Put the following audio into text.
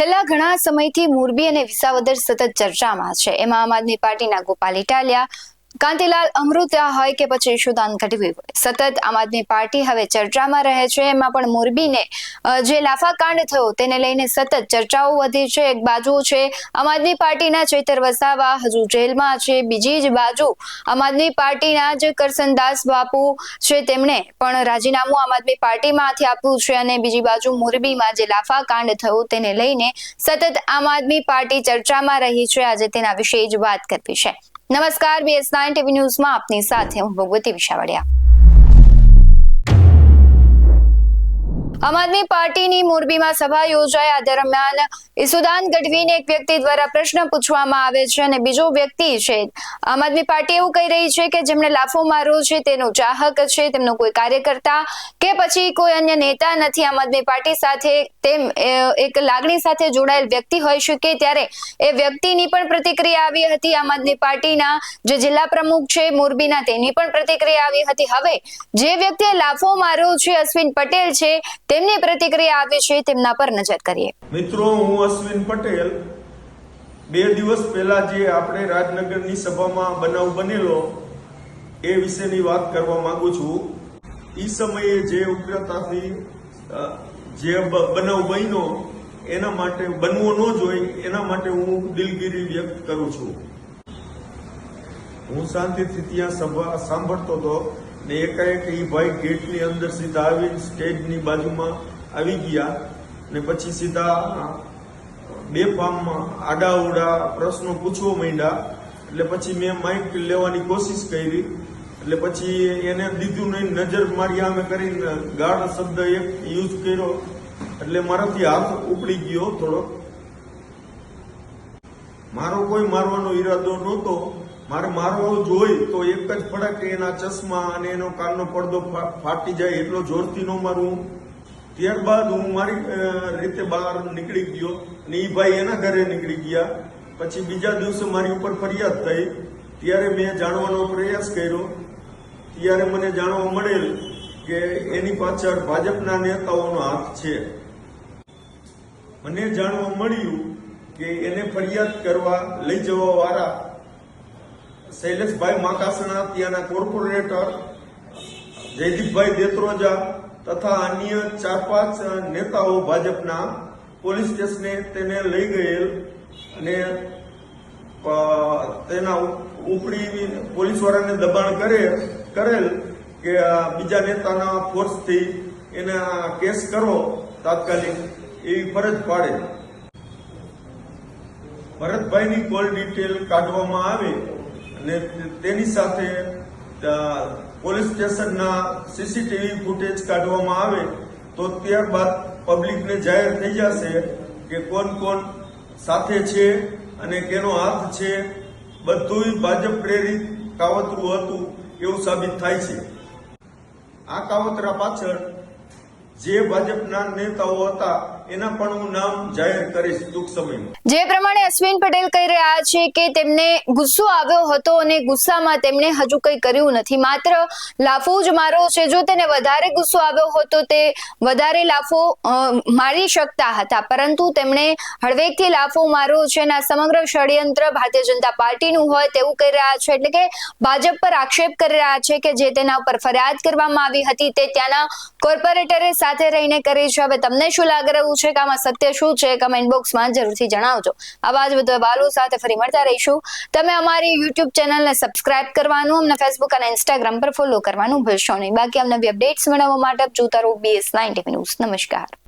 છેલ્લા ઘણા સમયથી મોરબી અને વિસાવદર સતત ચર્ચામાં છે. એમાં આમ આદમી પાર્ટીના ગોપાલ ઇટાલિયા કાંતિલાલ અમૃતા હોય કે પછી યશુદાન ગઢવી હોય. સતત આમ આદમી પાર્ટી હવે ચર્ચામાં રહે છે. એમાં પણ મોરબીને જે લાફાકાંડ થયો તેને લઈને સતત ચર્ચાઓ વધી છે. એક બાજુ છે આમ આદમી પાર્ટીના ચેતર વસાવા, હજુ જેલમાં છે. બીજી જ બાજુ આમ આદમી પાર્ટીના જે કરસનદાસ બાપુ છે તેમણે પણ રાજીનામું આમ આદમી પાર્ટીમાંથી આપ્યું છે અને બીજી બાજુ મોરબીમાં જે લાફાકાંડ થયો તેને લઈને સતત આમ આદમી પાર્ટી ચર્ચામાં રહી છે. આજે તેના વિશે જ વાત કરવી છે. નમસ્કાર બીએસ નાઇન ટીવી ન્યૂઝમાં આપની સાથે હું ભગવતી વિશાવડિયા. આમ આદમી પાર્ટીની મોરબીમાં સભા યોજાઈ આ દરમિયાન ઈસુદાન ગઢવીને એક વ્યક્તિ દ્વારા પ્રશ્ન પૂછવામાં આવે છે અને બીજો વ્યક્તિ છે, આમ આદમી પાર્ટી એવું કહી રહી છે કે જેમણે લાફો માર્યો છે, તેનો ચાહક છે, તેમનો કોઈ કાર્યકર્તા કે પછી કોઈ અન્ય નેતા નથી. આમ આદમી પાર્ટી સાથે તેમ એક લાગણી સાથે જોડાયેલ વ્યક્તિ હોઈ શકે ત્યારે એ વ્યક્તિની પણ પ્રતિક્રિયા આવી હતી. આમ આદમી પાર્ટીના જે જિલ્લા પ્રમુખ છે મોરબીના તેની પણ પ્રતિક્રિયા આવી હતી. હવે જે વ્યક્તિએ લાફો માર્યો છે, અશ્વિન પટેલ છે તેમની પ્રતિક્રિયા આવી છે, તેમના પર નજર કરીએ. મિત્રો, હું અશ્વિન પટેલ. બે દિવસ પહેલા જે આપણે રાજનગરની સભામાં બનાવ બનેલો, એ વિશેની વાત કરવા માંગુ છું. એ સમયે જે ઉગ્રતાથી જે બનાવ બન્યો, એના માટે બનવો ન જોઈએ એના માટે હું દિલગીરી વ્યક્ત કરું છું. હું શાંતિથી ત્યાં સભા સાંભળતો હતો. ને એકાએક એ ભાઈ ગેટની અંદર સીધા આવી સ્ટેજની બાજુમાં આવી ગયા ને પછી સીધા બે ફામમાં આડાઉડા પ્રશ્નો પૂછવા માંડ્યા. એટલે પછી મેં માઇક લેવાની કોશિશ કરી. એટલે પછી એને દીધું નહીં, નજર મારી આમે કરીને ગાઢ શબ્દ એક યુઝ કર્યો. એટલે મારાથી હાથ ઉપડી ગયો થોડોક. મારો કોઈ મારવાનો ઈરાદો નહોતો. મારે મારો જોઈ તો એક જ ફડક એના ચશ્મા અને એનો કાનનો પડદો ફાટી જાય એટલો જોરથી ન મારું. ત્યારબાદ હું મારી રીતે બહાર નીકળી ગયો અને એ ભાઈ એના ઘરે નીકળી ગયા. પછી બીજા દિવસે મારી ઉપર ફરિયાદ થઈ. ત્યારે મેં જાણવાનો પ્રયાસ કર્યો. ત્યારે મને જાણવા મળેલ કે એની પાછળ ભાજપના નેતાઓનો હાથ છે. મને જાણવા મળ્યું કે એને ફરિયાદ કરવા લઈ જવા વાળા શૈલેષભાઈ માકાસણા, ત્યાંના કોર્પોરેટર, જયદીપભાઈ દેત્રોજા તથા અન્ય ચાર પાંચ નેતાઓ ભાજપના પોલીસ સ્ટેશને તેને લઈ ગયેલ અને તેના ઉપરી પોલીસવાળાને દબાણ કરે, કરેલ કે બીજા નેતાના ફોર્સથી એને કેસ કરો તાત્કાલિક એવી ફરજ પાડે. ભરતભાઈની કોલ ડિટેલ કાઢવામાં આવે અને તેની સાથે પોલીસ સ્ટેશનના સીસીટીવી ફૂટેજ કાઢવામાં આવે તો ત્યારબાદ પબ્લિકને જાહેર થઈ જશે કે કોણ કોણ સાથે છે અને કેનો હાથ છે. બધુંય ભાજપ પ્રેરિત કાવતરું હતું એવું સાબિત થાય છે. આ કાવતરા પાછળ જે ભાજપના નેતાઓ હતા એના પણ હું નામ જાહેર કરીશ ટૂંક સમયમાં. જે પ્રમાણે અશ્વિન પટેલ કહી રહ્યા છે કે તેમને ગુસ્સો આવ્યો હતો અને ગુસ્સામાં તેમણે હજુ કંઈ કર્યું નથી. માત્ર લાફો જ મારો છે. જો તેને વધારે ગુસ્સો આવ્યો હતો તે વધારે લાફો મારી શકતા હતા. પરંતુ તેમણે હળવેકથી લાફો માર્યો છે અને સમગ્ર ષડયંત્ર ભારતીય જનતા પાર્ટીનું હોય તેવું કહી રહ્યા છે. એટલે કે ભાજપ પર આક્ષેપ કરી રહ્યા છે કે જે તેના ઉપર ફરિયાદ કરવામાં આવી હતી તે ત્યાંના કોર્પોરેટરે સાથે રહીને કરી છે. હવે તમને શું લાગી રહ્યું છે કે આમાં સત્ય શું છે કમેન્ટ બોક્સમાં જરૂરથી જણાવજો. આવા જ વધુ અહેવાલો સાથે ફરી મળતા રહીશું. તમે અમારી યુટ્યુબ ચેનલને સબસ્ક્રાઇબ કરવાનું, અમને ફેસબુક અને ઇન્સ્ટાગ્રામ પર ફોલો કરવાનું ભૂલશો નહીં. બાકી અમને અપડેટ્સ મેળવવા માટે જોતા રહો બીએસ નાઇન્ટી ન્યૂઝ નમસ્કાર.